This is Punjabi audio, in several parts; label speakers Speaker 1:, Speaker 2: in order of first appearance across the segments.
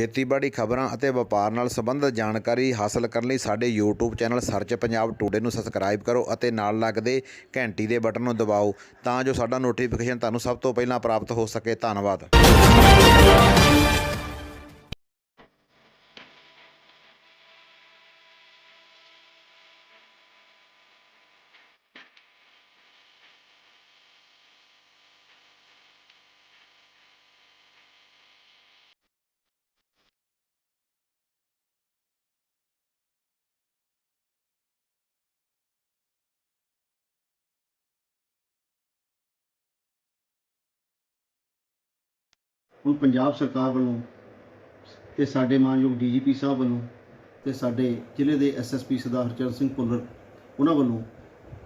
Speaker 1: ਖੇਤੀਬਾੜੀ ਖਬਰਾਂ ਅਤੇ ਵਪਾਰ ਨਾਲ ਸੰਬੰਧਿਤ ਜਾਣਕਾਰੀ ਹਾਸਲ ਕਰਨ ਲਈ ਸਾਡੇ YouTube channel search Punjab today ਨੂੰ ਸਬਸਕ੍ਰਾਈਬ ਕਰੋ ਅਤੇ ਨਾਲ ਲੱਗਦੇ ਘੰਟੀ ਦੇ ਬਟਨ ਨੂੰ ਦਬਾਓ ਤਾਂ ਜੋ ਸਾਡਾ ਨੋਟੀਫਿਕੇਸ਼ਨ ਤੁਹਾਨੂੰ ਸਭ ਤੋਂ ਪਹਿਲਾਂ ਪ੍ਰਾਪਤ ਹੋ ਸਕੇ। ਧੰਨਵਾਦ।
Speaker 2: ਹੁਣ ਪੰਜਾਬ ਸਰਕਾਰ ਵੱਲੋਂ ਤੇ ਸਾਡੇ ਮਾਨਯੋਗ ਡੀਜੀਪੀ ਸਾਹਿਬ ਵੱਲੋਂ ਤੇ ਸਾਡੇ ਜ਼ਿਲ੍ਹੇ ਦੇ ਐਸਐਸਪੀ ਸਰਦਾਰ ਹਰਚਰਨ ਸਿੰਘ ਭੁੱਲਰ ਉਹਨਾਂ ਵੱਲੋਂ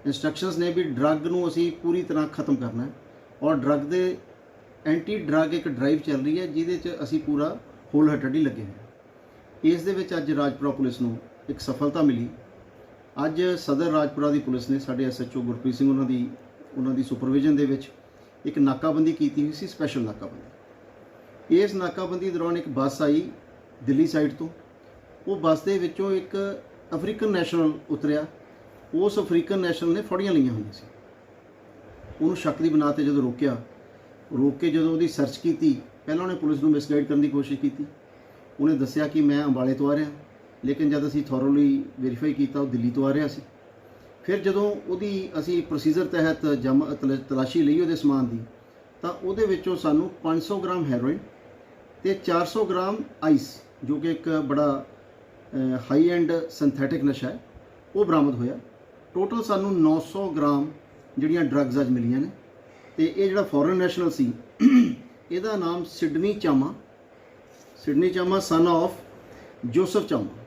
Speaker 2: ਇਨਸਟਰਕਸ਼ਨਸ ਨੇ ਵੀ ਡਰੱਗ ਨੂੰ ਅਸੀਂ ਪੂਰੀ ਤਰ੍ਹਾਂ ਖਤਮ ਕਰਨਾ ਹੈ ਔਰ ਡਰੱਗ ਦੇ ਐਂਟੀ ਡਰੱਗ ਇੱਕ ਡਰਾਈਵ ਚੱਲ ਰਹੀ ਹੈ ਜਿਹਦੇ 'ਚ ਅਸੀਂ ਪੂਰਾ ਹੋਲ ਹਟੜੀ ਲੱਗੇ ਹੋਏ ਹਾਂ। ਇਸ ਦੇ ਵਿੱਚ ਅੱਜ ਰਾਜਪੁਰਾ ਪੁਲਿਸ ਨੂੰ ਇੱਕ ਸਫਲਤਾ ਮਿਲੀ। ਅੱਜ ਸਦਰ ਰਾਜਪੁਰਾ ਦੀ ਪੁਲਿਸ ਨੇ ਸਾਡੇ ਐਸਐਚਓ ਗੁਰਪ੍ਰੀਤ ਸਿੰਘ ਉਹਨਾਂ ਦੀ ਉਹਨਾਂ ਦੀ ਸੁਪਰਵਿਜ਼ਨ ਦੇ ਵਿੱਚ ਇੱਕ ਨਾਕਾਬੰਦੀ ਕੀਤੀ ਹੋਈ ਸੀ ਸਪੈਸ਼ਲ ਨਾਕਾਬੰਦੀ। ਇਸ ਨਾਕਾਬੰਦੀ ਦੌਰਾਨ ਇੱਕ ਬੱਸ ਆਈ ਦਿੱਲੀ ਸਾਈਡ ਤੋਂ। ਉਹ ਬੱਸ ਦੇ ਵਿੱਚੋਂ ਇੱਕ ਅਫਰੀਕਨ ਨੈਸ਼ਨਲ ਉਤਰਿਆ। ਉਸ ਅਫਰੀਕਨ ਨੈਸ਼ਨਲ ਨੇ ਫੜੀਆਂ ਲਈਆਂ ਹੋਈਆਂ ਸੀ। ਉਹਨੂੰ ਸ਼ੱਕ ਦੀ ਬਣਾ ਤੇ ਜਦੋਂ ਰੋਕਿਆ, ਰੋਕ ਕੇ ਜਦੋਂ ਉਹਦੀ ਸਰਚ ਕੀਤੀ, ਪਹਿਲਾਂ ਉਹਨੇ ਪੁਲਿਸ ਨੂੰ ਮਿਸਗਾਈਡ ਕਰਨ ਦੀ ਕੋਸ਼ਿਸ਼ ਕੀਤੀ। ਉਹਨੇ ਦੱਸਿਆ ਕਿ ਮੈਂ ਅੰਬਾਲੇ ਤੋਂ ਆ ਰਿਹਾ, ਲੇਕਿਨ ਜਦ ਅਸੀਂ ਥੋਰੋਲੀ ਵੈਰੀਫਾਈ ਕੀਤਾ, ਉਹ ਦਿੱਲੀ ਤੋਂ ਆ ਰਿਹਾ ਸੀ। ਫਿਰ ਜਦੋਂ ਉਹਦੀ ਅਸੀਂ ਪ੍ਰੋਸੀਜਰ ਤਹਿਤ ਜਮ ਤਲਾਸ਼ੀ ਲਈ ਉਹਦੇ ਸਮਾਨ ਦੀ, ਤਾਂ ਉਹਦੇ ਵਿੱਚੋਂ ਸਾਨੂੰ 500 ਗ੍ਰਾਮ ਹੈਰੋਇਨ ਤੇ 400 ਗ੍ਰਾਮ ਆਈਸ, ਜੋ ਕਿ ਇੱਕ ਬੜਾ ਹਾਈ ਐਂਡ ਸਿੰਥੈਟਿਕ ਨਸ਼ਾ ਹੈ, ਉਹ ਬਰਾਮਦ ਹੋਇਆ। ਟੋਟਲ ਸਾਨੂੰ 900 ਗ੍ਰਾਮ ਜਿਹੜੀਆਂ ਡਰੱਗਸ ਅੱਜ ਮਿਲੀਆਂ ਨੇ। ਤੇ ਇਹ ਜਿਹੜਾ ਫੋਰਨ ਨੈਸ਼ਨਲ ਸੀ, ਇਹਦਾ ਨਾਮ Sidney Chama Sidney Chama son of Joseph Chama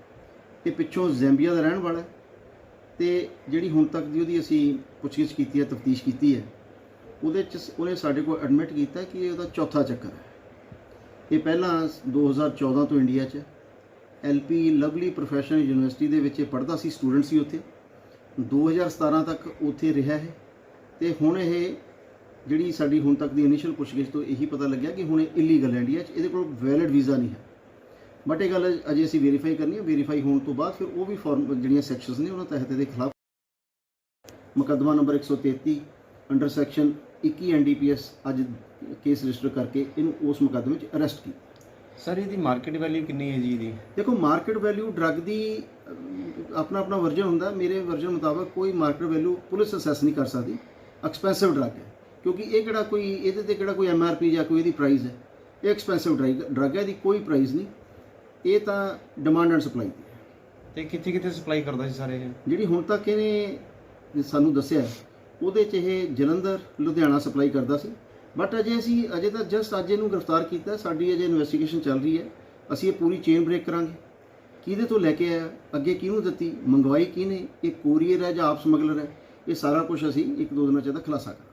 Speaker 2: ਇਹ ਪਿੱਛੋਂ ਜ਼ੈਂਬੀਆ ਦਾ ਰਹਿਣ ਵਾਲਾ ਹੈ। ਤੇ ਜਿਹੜੀ ਹੁਣ ਤੱਕ ਦੀ ਉਹਦੀ ਅਸੀਂ ਪੁੱਛਗਿੱਛ ਕੀਤੀ ਹੈ, ਤਫਤੀਸ਼ ਕੀਤੀ ਹੈ, ਉਹਦੇ ਚ ਉਹਨੇ ਸਾਡੇ ਕੋਲ ਐਡਮਿਟ ਕੀਤਾ ਕਿ ਇਹ ਉਹਦਾ ਚੌਥਾ ਚੱਕਰ ਹੈ। ਇਹ ਪਹਿਲਾਂ 2014 ਤੋਂ ਇੰਡੀਆ 'ਚ ਐਲਪੀ ਲਵਲੀ ਪ੍ਰੋਫੈਸ਼ਨਲ ਯੂਨੀਵਰਸਿਟੀ ਦੇ ਵਿੱਚ ਇਹ ਪੜ੍ਹਦਾ ਸੀ ਸਟੂਡੈਂਟ ਸੀ ਉੱਥੇ। 2017 ਤੱਕ ਉੱਥੇ ਰਿਹਾ ਹੈ ਤੇ ਹੁਣ ਇਹ ਜਿਹੜੀ ਸਾਡੀ ਹੁਣ ਤੱਕ ਦੀ ਇਨੀਸ਼ੀਅਲ ਪੁੱਛਗਿੱਛ ਤੋਂ ਇਹੀ ਪਤਾ ਲੱਗਿਆ ਕਿ ਹੁਣ ਇਹ ਇਲੀਗਲ ਹੈ ਇੰਡੀਆ 'ਚ, ਇਹਦੇ ਕੋਲ ਵੈਲਿਡ ਵੀਜ਼ਾ ਨਹੀਂ ਹੈ। ਬਟ ਇਹ ਗੱਲ ਅਜੇ ਅਸੀਂ ਵੈਰੀਫਾਈ ਕਰਨੀ ਹੈ। ਵੈਰੀਫਾਈ ਹੋਣ ਤੋਂ ਬਾਅਦ ਫਿਰ ਉਹ ਵੀ ਫਾਰਮ ਜਿਹੜੀਆਂ ਸੈਕਸ਼ਨਸ ਨੇ ਉਹਨਾਂ ਤਹਿਤ ਇਹਦੇ ਖਿਲਾਫ ਮੁਕੱਦਮਾ ਨੰਬਰ 133 ਅੰਡਰ ਸੈਕਸ਼ਨ 21 ਐਨਡੀਪੀਐਸ ਅੱਜ ਕੇਸ ਰਜਿਸਟਰ ਕਰਕੇ ਇਹਨੂੰ ਉਸ ਮੁਕੱਦਮੇ 'ਚ ਅਰੈਸਟ ਕੀਤਾ।
Speaker 3: ਸਰ ਇਹਦੀ ਮਾਰਕੀਟ ਵੈਲਿਊ ਕਿੰਨੀ ਹੈ ਜੀ ਇਹਦੀ?
Speaker 2: ਦੇਖੋ ਮਾਰਕੀਟ ਵੈਲਿਊ ਡਰੱਗ ਦੀ ਆਪਣਾ ਆਪਣਾ ਵਰਜਨ ਹੁੰਦਾ। ਮੇਰੇ ਵਰਜਨ ਮੁਤਾਬਕ ਕੋਈ ਮਾਰਕੀਟ ਵੈਲਿਊ ਪੁਲਿਸ ਅਸੈਸ ਨਹੀਂ ਕਰ ਸਕਦੀ। ਐਕਸਪੈਂਸਿਵ ਡਰੱਗ ਹੈ। ਕਿਉਂਕਿ ਇਹ ਕਿਹੜਾ ਕੋਈ ਇਹਦੇ ਤੇ ਕਿਹੜਾ ਕੋਈ ਐਮਆਰਪੀ ਜਾਂ ਕੋਈ ਇਹਦੀ ਪ੍ਰਾਈਸ ਹੈ? ਇਹ ਐਕਸਪੈਂਸਿਵ ਡਰੱਗ ਹੈ ਇਹਦੀ ਕੋਈ ਪ੍ਰਾਈਸ ਨਹੀਂ। ਇਹ ਤਾਂ ਡਿਮਾਂਡ ਐਂਡ ਸਪਲਾਈ ਦੀ ਹੈ।
Speaker 3: ਤੇ ਕਿੱਥੇ ਕਿੱਥੇ ਸਪਲਾਈ ਕਰਦਾ ਸੀ ਸਾਰੇ ਇਹ?
Speaker 2: ਜਿਹੜੀ ਹੁਣ ਤੱਕ ਇਹਨੇ ਸਾਨੂੰ ਦੱਸਿਆ ਉਹਦੇ ਚ ਇਹ ਜਲੰਧਰ ਲੁਧਿਆਣਾ ਸਪਲਾਈ ਕਰਦਾ ਸੀ। ਬਟ ਅਜੇ ਅਸੀਂ, ਅਜੇ ਤਾਂ ਜਸਟ ਅੱਜ ਇਹਨੂੰ ਗ੍ਰਿਫਤਾਰ ਕੀਤਾ, ਸਾਡੀ ਅਜੇ ਇਨਵੈਸਟੀਗੇਸ਼ਨ ਚੱਲ ਰਹੀ ਹੈ। ਅਸੀਂ ਇਹ ਪੂਰੀ ਚੇਨ ਬ੍ਰੇਕ ਕਰਾਂਗੇ। ਕਿਹਦੇ ਤੋਂ ਲੈ ਕੇ ਆਇਆ, ਅੱਗੇ ਕਿਹਨੂੰ ਦਿੱਤੀ, ਮੰਗਵਾਈ ਕਿਹਨੇ, ਇਹ ਕੋਰੀਅਰ ਹੈ ਜਾਂ ਆਪ ਸਮਗਲਰ ਹੈ, ਇਹ ਸਾਰਾ ਕੁਝ ਅਸੀਂ ਇੱਕ ਦੋ ਦਿਨਾਂ ਚ ਇਹਦਾ ਖੁਲਾਸਾ ਕਰਾਂਗੇ।